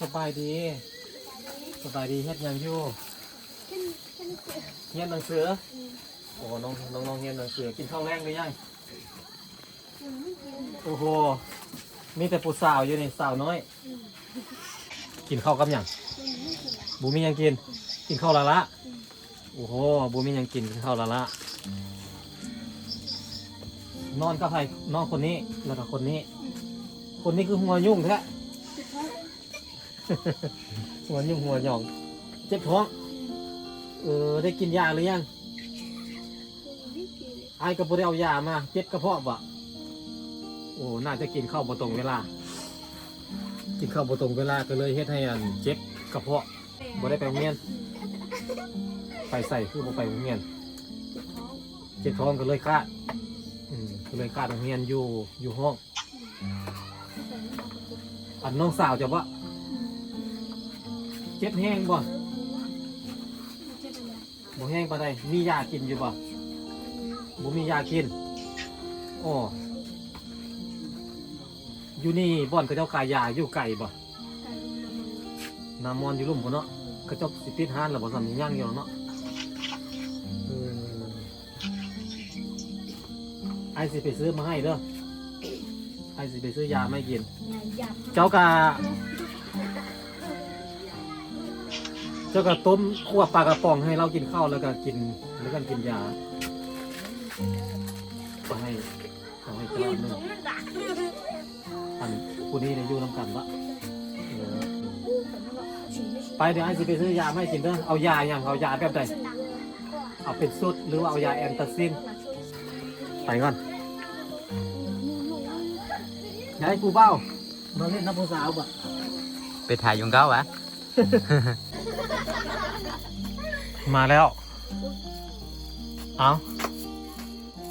สบายดี สบายดีเฮ็ดหยังอยู่เฮียนหนังสือโอ้น้องน้องน้องเฮียนหนังสือกินข้าวแรงหรือยังโอ้โหมีแต่ผู้สาวอยู่นี่สาวน้อย กินข้าวกับหยังบูมีหยังกิน กินข้าวละละโอ้โหบูมีหยังกินกินข้าวละละนอนกับใครนอนคนนี้แล้วก็คนนี้ คนนี้คือหัวยุ่งแท้ หัวยุ่งหัวหยอง เจ็บท้อง เออ ได้กินยาหรือยังไอ้ายก็บ่ได้เอายามา เจ็บกระเพาะบ่โอ้ น่าจะกินข้าวบ่ตรงเวลา กินข้าวบ่ตรงเวลาก็เลยเฮ็ดให้อันเจ็บกระเพาะบ่ได้ไปโรงเรียน ไปใส่คือบ่ไปโรงเรียน เจ็บท้องก็เลยคลาดอืมก็เลยคลาดโรงเรียนอยู่อยู่ห้อง อันน้องสาวจะว่า เจ็บแห้งบ่บ่แห้งปานใดมียากินอยู่บ่บ่มียากินอ๋ออยู่นี่บ่อนก็เจ้าขายยาอยู่ไก่บ่น้ำมอนอยู่ลุ่มพุ่นเนาะกระจกสิปิดห้านแล้วบ่ซั่นยังอยู่เนาะเออไอสิไปซื้อมาให้เด้อไอสิไปซื้อยามาให้กิน เจ้ากะ จ้ากะต้มคั่วปลากระป๋องให้เรากินข้าวแล้วก็กินแล้วก็กินยาก็ให้ก็ให้เจ้าหนึ่งอันผู้นี้เนี่ยอยู่น้ำกันวะไปเดี๋ยวไอ้สิไปซื้อยามาให้กินเด้อเอายาอย่างเอายาแบบใดเอาเป็นสุดหรือว่าเอายาแอนตาซินไปก่อนยายกูเบ้ามาเล่นน้ำผู้สาวบ่ไปถ่ายยุงเก้าวะ มาแล้ว เอา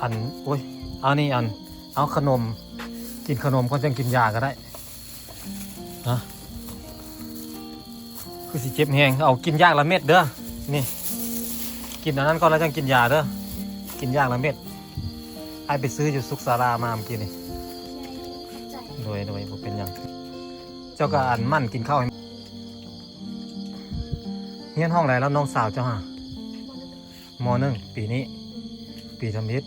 อันโอ้ย เอานี่อัน เอาขนม กินขนมก่อนจังกินยาก็ได้นะคือสิเจ็บแหงเอากินยากละเม็ดเด้อ นี่ กินอันนั้นก่อนแล้วจังกินยาเด้อ กินยากละเม็ด ไอไปซื้ออยู่สุกสารามาเมื่อกี้นี่โดยโดยบ่เป็นยัง เจ้าก็อ่านมั่นกินข้าวให้ เฮียนห้องไรแล้วน้องสาวเจ้าฮะมหนึ่งปีนี้ ปีทำมิต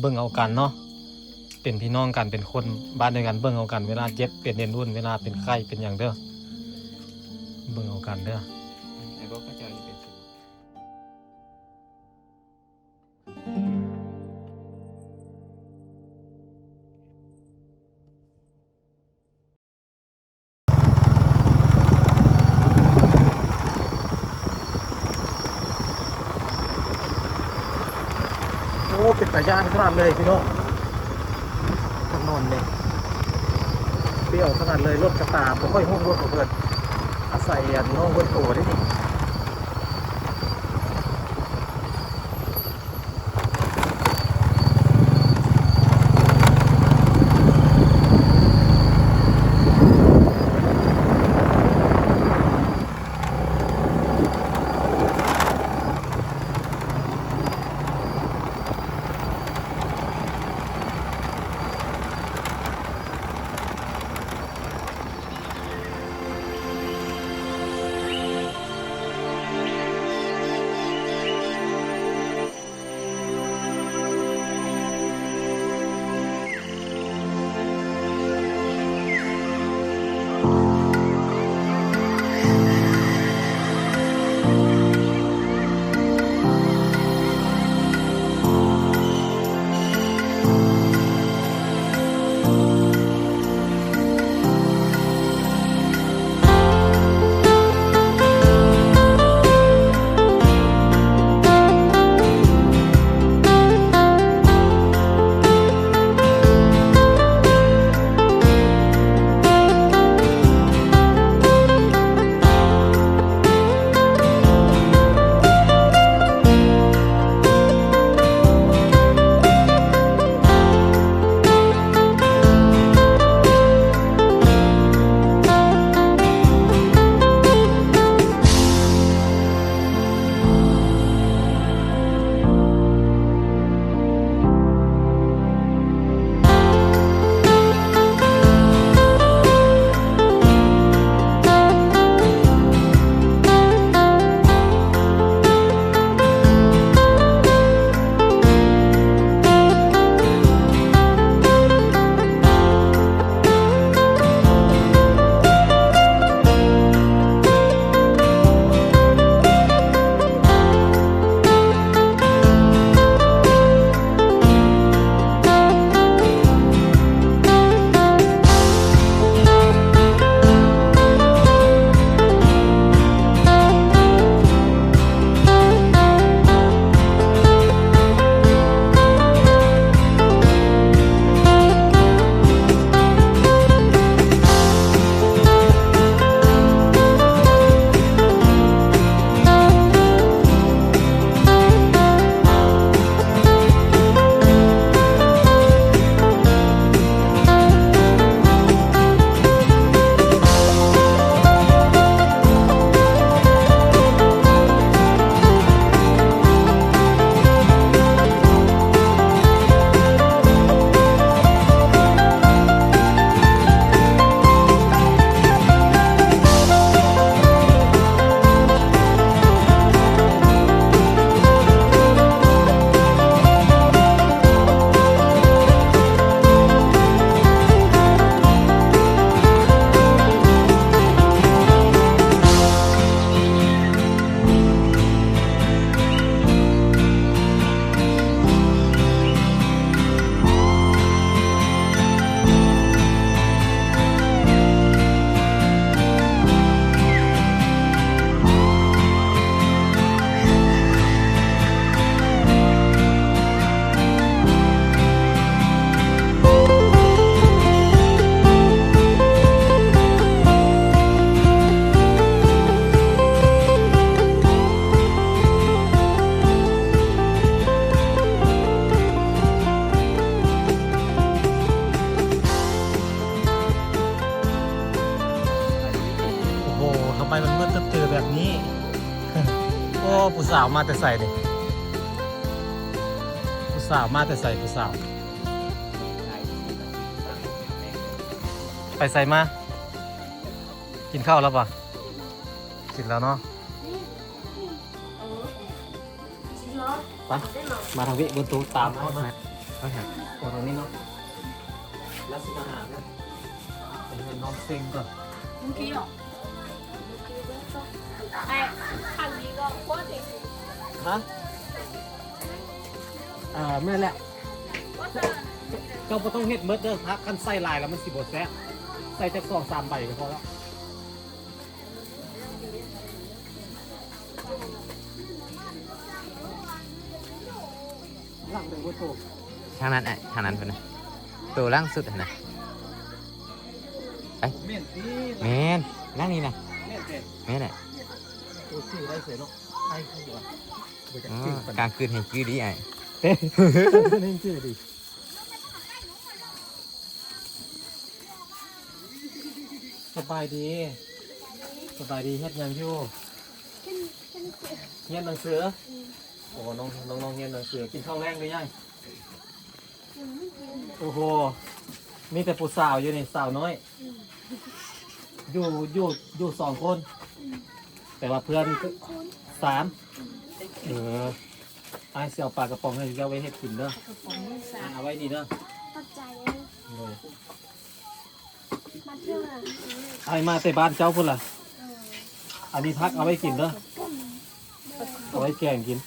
เบิ่งเอากันเนาะเป็นพี่น้องกันเป็นคนบ้านเดียวกันเบิ่งเอากันเวลาเจ็บเป็นเรียนรุ่นเวลาเป็นไข้เป็นอย่างเด้อเบิ่งเอากันเด้อไอ้บอกก็จะเป็น นนเนี่ยเปรี้ยวขนาดเลยรถกระตาผมค่อยหุ้งรถของเพื่อนอาศัยอันน้องบนโตได้นี่ มาแต่ใส่เลยผู้สาวมาแต่ใส่ผู้สาว ไปใส่มา กินข้าวแล้วปะกินแล้วเนาะไะมาทางวิบนตูตามเามาเขตรงนี้เนาะแล้วสิมาหาเนี่ยเป็นน้องซิงก่อนมุกี้เนาะมุกี้ก็ไอ้ขันนี้ก็โคตรเจ๋ง ฮะอ่าแม่นแหละ我的เจ้าบ่ต้องเฮ็ดเมดเด้อถ้าคันใส่ลายแล้วมันสิบ่แซ่บใส่จักสองสามใบก็พอแล้วหลังเป็นวัตถุทางนั้นไอ้ทางนั้นเพิ่นนะตัวล่างสุดหั่นนะเมียนตีแมนล่างนี้นะเมียนเด็ดแม่นแหละตัวชื่อได้เสียเนาะไอ้คือว่าบ่จักอ๋อชื่อปันกลางคืนให้ชื่อดีไอ้เต้นี่ชื่อดีสบายดี สบายดีเฮ็ดหยังอยู่เฮียนหนังสือโอ้น้องน้องน้องเฮียนหนังสือกินข้าวแรงหรือยังโอ้โหมีแต่ผู้สาวอยู่นี่สาวน้อยอยู่อยู่อยู่สองคน แต่ว่าเพื่อนก็ สามเออไอ้ายเสี่ยวปลากระป๋องให้เอาไว้เฮ็ดกินเด้อเอาไว้นี่เด้อเข้าใจเลยมาเที่ยวอะไอ้ายมาแต่บ้านเจ้าพุ่นล่ะอันนี้พักเอาไว้กินเด้อเอาไว้แกงกิน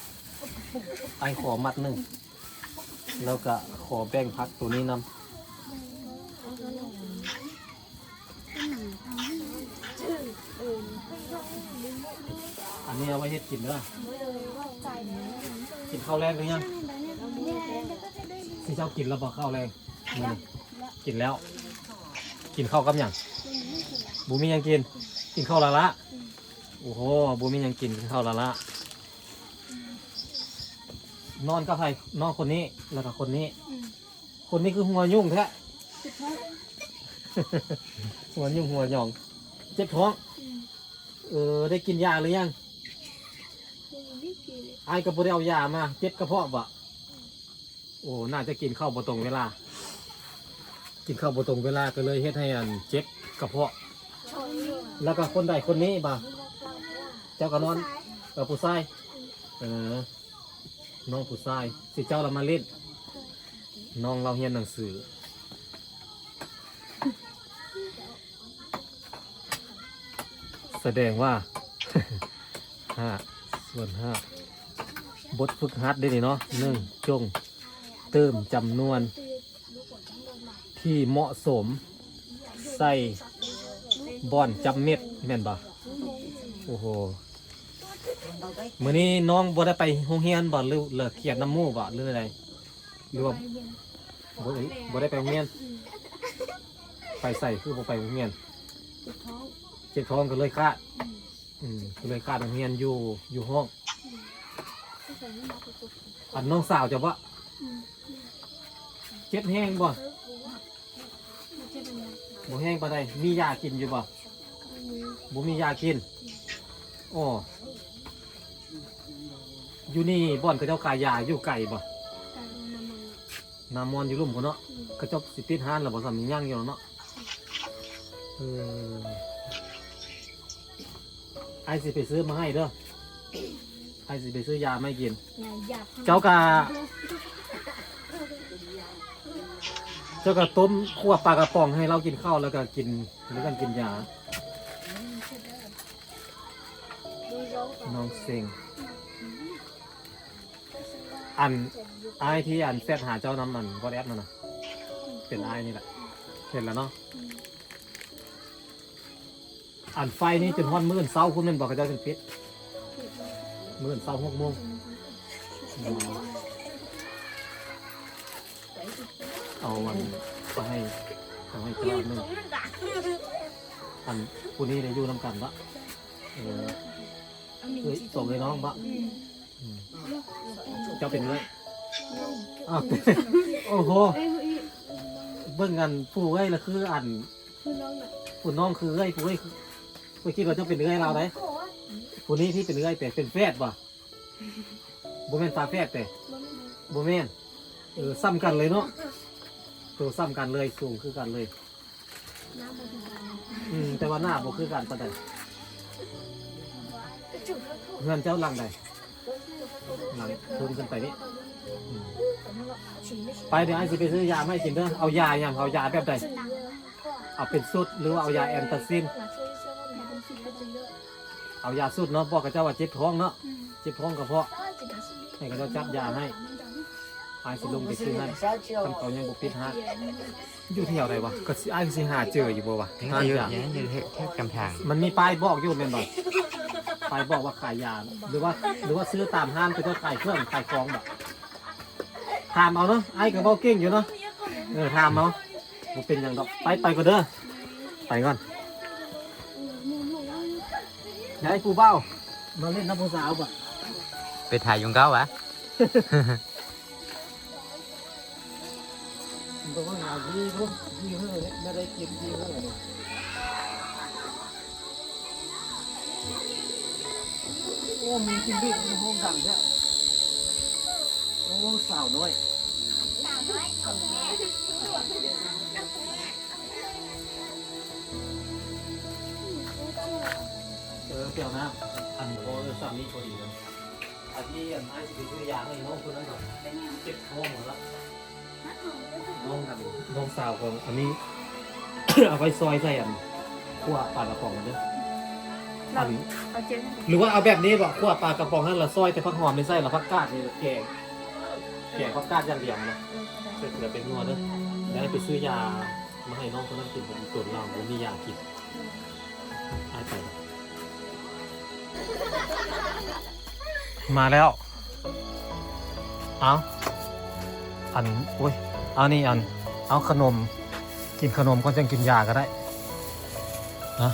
ไอ้ายขอมัดหนึ่งแล้วก็ขอแบ่งพักตัวนี้นำ นนี้เอาไว้เฮ็ดกินเด้อเข้าใจนะกินข้าวแรงหรือยังเนี่ยแล้วก็จะได้ที่เจ้ากินแล้วบอกข้าวแรงมื้อนี้กินแล้ว กินข้าวกับหยังบูมีหยังกิน กินข้าวละละโอ้โหบูมีหยังกินกินข้าวละละนอนกับใครนอนคนนี้แล้วก็คนนี้ คนนี้คือหัวยุ่งแท้หัวยุ่งหัวหยอง เจ็บท้อง เออได้กินยาหรือยัง ไม่กินไอ้กระปุกไดเอายามาเจ็บกระเพาะบ่โอ้น่าจะกินข้าวบ่ตรงเวลา กินข้าวบ่ตรงเวลาก็เลยเฮ็ดให้อันเจ็บกระเพาะ แล้วก็คนใดคนนี้บ่เจ้าก็นอนกับผู้ชายเออน้องผู้ชายสิเจ้าเรามาเล่นน้องเราเรียนหนังสือแสดงว่าห้าส่วนห้า บทฝึกหัดด้นี่เนาะหนึ่งจงเติมจำนวนที่เหมาะสมใส่บอนจำเม็ดแม่นบ่โอ้โหมื้อนี้น้องบ่ได้ไปโรงเรียนบ่หรือเลิกเขียนน้ำมู่บ่หรืออะไรหรือว่าบ่ได้บ่ได้ไปโรงเรียน ไปใส่คือบ่ไปโรงเรียนติดท้องเจ็บท้องก็เลยคาดอืมก็เลยคาดโรงเรียนอยู่อยู่ห้อง อันน้องสาวจะว่าเจ็บแห้งบ่มันจะเป็นยังบ่แห้งปานใดมียากินอยู่บ่บ่มียากินอ๋ออยู่นี่บ่อนก็เจ้าขายยาอยู่ไก่บ่การน้ำมันอนอยู่ลุ่มพุ่นเนาะก็เจ้าสิปิดห้านแล้วบ่ซ้ำมีย่างอยู่เนาะเออไอสิไปซื้อมาให้เด้อ ไอสิไปซื้อยาไม่กินงานหยาบเจ้ากะเจ้ากะต้มคั่วปลากระป๋องให้เรากินข้าวแล้วก็กินแล้วกันกินยา ดูร้องน้องเซ็งอันไอายที่อันแซดหาเจ้าน้ำมันวอดแอปนั่นนะเป็นไอายนี่แหละเห็นแล้วเนาะอันไฟนี่จนฮอนมื่นเศร้าคุณมันบอกกับเจ้าจน ปิดมื่นเศร้าหกโมงเอามันไปให้เอาให้เจ้าหนึ่งอันผู้นี้ได้อยู่น้ำกันปะเออเฮ้ยส่งเลยน้องปะเจ้าเป็นเลยอ้าวโอ้โหเอ้ยเบิ่งกันผู้เอ้ยละคืออันคือน้องน่ะผู้น้องคือเอ้ยผู้เอ้ยคือเมื่อกี้เราจะเป็นเนื้อให้เราไหน ผู้นี้ที่เป็นเนื้อแต่เป็นแฟดบ่บ่แม่นฝาแฟดแต่บ่แม่นเออซ้ำกันเลยเนาะตัวซ้ำกันเลยสูงคือกันเลยน้ำมันถึงกันอืมแต่ว่าหน้าบ่คือกันปานใดจุดแล้วถูกเงินเจ้าหลังใดหลังทุนขึ้นไปนี่อืมไปเดี๋ยวไอ้สิไปซื้อยามาให้กินเด้อเอายาอย่างเอายาแบบใดเอาเป็นสุดหรือว่าเอายาแอนตาซิน เอายาสุดเนาะบอกกับเจ้าว่าเจ็บท้องเนาะเจ็บท้องกระเพาะให้กับเจ้าจับยาให้ไอ้ายสิลงไปซื้อให้ทำเขายังบุปิดฮะอยู่ที่แถวไหนวะก็สิไอ้ายสิหาเจออยู่บ่วะยังหาอยู่ยายังอยู่แค่กำทางมันมีป้ายบอกอยู่เป็นบ่ป้ายบอกว่าขายยาหรือว่า หรือว่าซื้อตามห้างไปก็ขายเครื่องขายของแบบถามเอาเนาะไอ้กับเบ้าเก่งอยู่เนาะเออถามเอาบ่เป็นอย่างดอกไปไปก็เด้อไปก่อน ยายกูเบ้ามาเล่นน้ำผู้สาวบ่ไปถ่ายยุงเก้าวะ มันก็ว่างานยี่ห้อยี่ห้อเนี่ยไม่ได้กินยี่ห้อเนี่ยโอ้มีกินบิ๊กมีห้องดังแท้โอ้สาวน้อย เปียวนะอันโอ้เออสามีพอดีเลยอันที่อันไอ้สิบตัวยาให้น้องคนนั้นก่อนเจ็บท้องหมดละน้องกันน้องสาวของอันนี้ เอาไว้ซอยใส่อันขั้วปลากระป๋องเด้ออันเอาเจ๊หรือว่าเอาแบบนี้บ่ขั้วปลากระป๋องนั่นละซอยแต่ผักหอมไม่ใส่ละผักกาดนี่ละแกงแกงผักกาดอย่างเดียวนะใส่เกลือเป็นนัวเด้อแล้วไปซื้อยามาให้น้องคนนั้นกินผมตรวจเราผมมียากินไอ้ไปละ มาแล้ว เอาอันอุ้ยเอานี่อัน เอาขนม กินขนมก่อนจังกินยาก็ได้นะ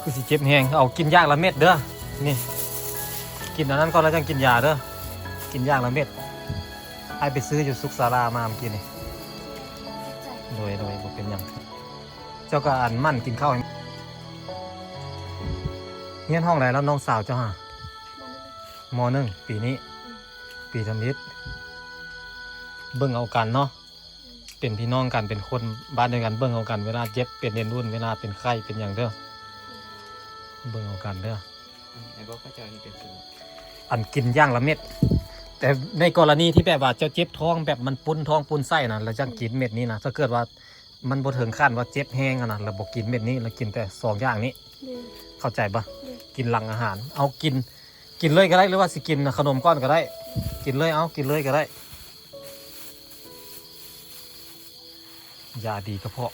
คือสิเจ็บแหงเอากินยากละเม็ดเด้อ นี่ กินอันนั้นก่อนแล้วจังกินยาเด้อ กินยากละเม็ด ไอไปซื้ออยู่ซุกซาลามามกี้นี่โดยโดยบ่เป็นยัง เจ้าก็อันมั่นกินข้าว เงี้ยนห้องไหนแล้วน้องสาวเจ้าฮะมหนึ่งปีนี้ ปีทำนิดเบิ่งเอากันเนาะเป็นพี่น้องกันเป็นคนบ้านเดียวกันเบิ่งเอากันเวลาเจ็บเป็นเรียนรุ่นเวลาเป็นไข้เป็นอย่างเด้อเบิ่งเอากันเด้อไอ้บอกก็จะนี่เป็นสิ่งอันกินอย่างละเม็ด แต่ในกรณีที่แบบว่าเจ้าเจ็บท้องแบบมันปุ้นท้องปุ้นไส้นะแล้วจังกินเม็ดนี้นะถ้าเกิดว่ามันบ่ถึงขั้นว่าเจ็บแห้งอะนะเราบอกกินเม็ดนี้เรากินแต่สองอย่างนี้ เข้าใจปะ กินหลังอาหาร เอากิน กินเลยก็ได้หรือว่าสิกินขนมก้อนก็ได้ กินเลยเอากินเลยก็ได้ยาดีกระเพาะ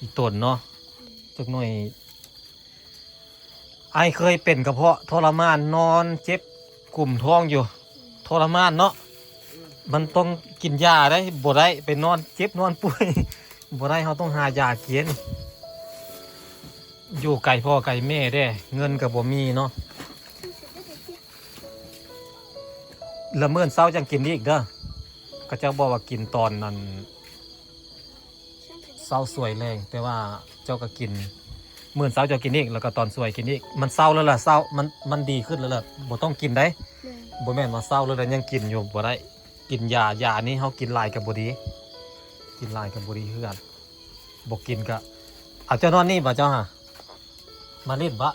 อีตนเนาะจักหน่อยไอเคยเป็นกระเพาะทรมานนอนเจ็บกลุ่มท้องอยู่ทรมานเนาะมันต้องกินยาได้บ่ได้ไปนอนเจ็บนอนป่วยบ่ได้เขาต้องหายากิน อยู่ไก่พ่อไก่แม่ได้ เงินกับบ่มีเนาะละเมินเศร้าจังกินอีกเด้อก็เจ้าบอกว่ากินตอนนั้นเศร้าสวยแรงแต่ว่าเจ้าก็กินเมื่นเศร้าเจ้ากินอีกแล้วก็ตอนสวยกินอีกมันเศร้าแล้วล่ะเศร้ามันมันดีขึ้นแล้วล่ะบ่ต้องกินได้บ่แม่นว่าเศร้าแล้วแล้วยังกินอยู่บ่ได้กินยายานี้เฮากินลายกับบ่ดี กินลายกับบ่ดีคือกันบ่กินก็เอาเจ้านอนนี่บ่เจ้าฮะ มาเล่นบะ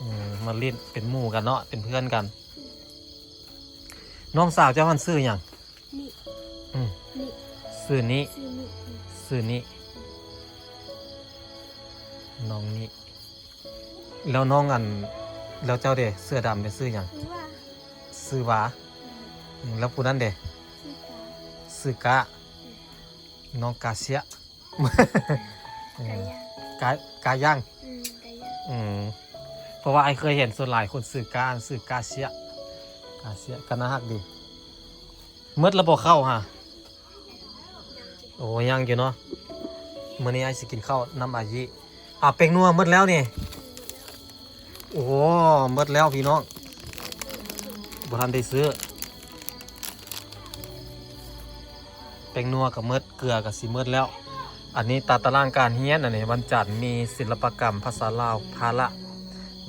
อืมมาเล่นเป็นหมู่กันเนาะเป็นเพื่อนกัน น้องสาวเจ้ามันซื้อหยังนี่อืมนี่ซื้อนี้ซื้อนี่ซื้อนี้น้องนี้แล้วน้องอันแล้วเจ้าเดเสื้อดำเดซื้อหยังหรือว่าซื้อหวาอืมแล้วผู้นั้นเดซื้อกาซื้อกะน้องกาเซียเอไก่อย่างกากาย่างอืมไก่ย่าง อืมเพราะว่าไอเคยเห็นส่วนหลายคนซื้อกาซื้อกาเซียกาเซียกันนะฮักดีเมื่อระบบเข้าฮะโอ้ยังอยู่เนาะมื่อนี้ไอสิกินข้าวน้ำอายิอะเป็งนัวหมดแล้วนี่โอ้หมดแล้วพี่น้องบุทันได้ซื้อเป็งนัวกับหมดเกลือกับสีมดแล้ว อันนี้ตาตารางการเฮียนอันนี้วันจันทร์มีศิลปกรรมภาษาลาวภาละ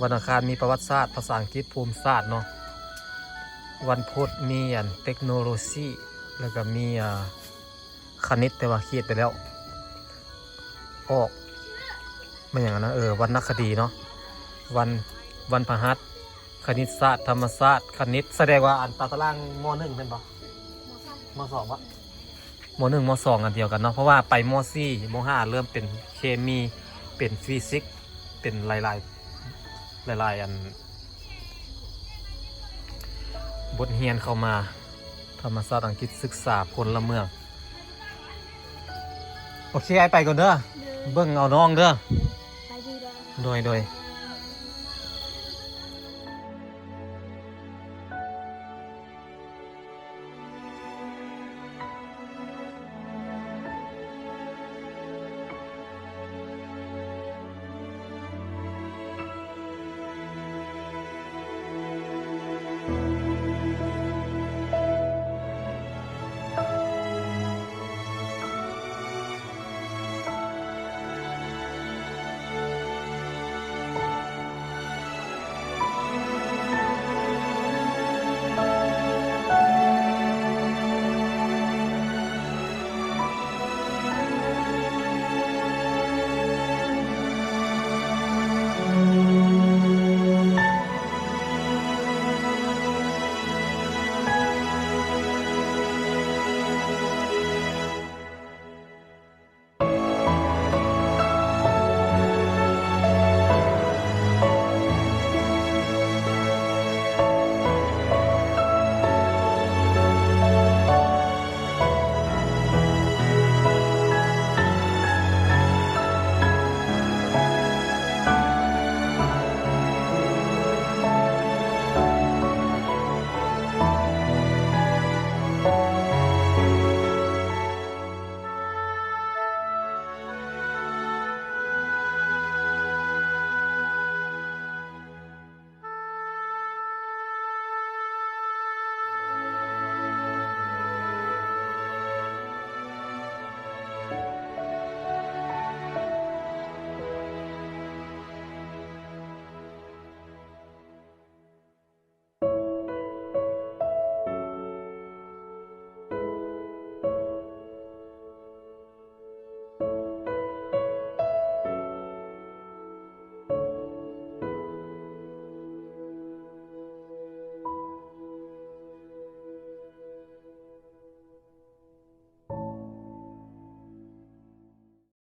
วันอังคารมีประวัติศาสตร์ ภาษาอังกฤษภูมิศาสตร์เนาะวันพุธมีอันเทคโนโลยีแล้วก็มีคณิตแต่ว่าเครียดไปแล้ว ออกไม่อย่างนั้นนะเออวันนักคดีเนาะวันวันพหัสคณิตศาสตร์ธรรมศาสตร์คณิตแสดงว่าอันตาตารางมหนึ่งเป็นปะมสองวะ มหนึ่งมสองอันเดียวกันเนาะเพราะว่าไปมสี่มห้าเริ่มเป็นเคมีเป็นฟิสิกส์เป็นหลายๆหลายๆอัน บทเรียนเข้ามา ธรรมศาสตร์อังกฤษศึกษาพลเมือง โอเคไอไปก่อนเด้อเดินเบิ่งเอาน้องเด้อไปดีแล้วโดยโดย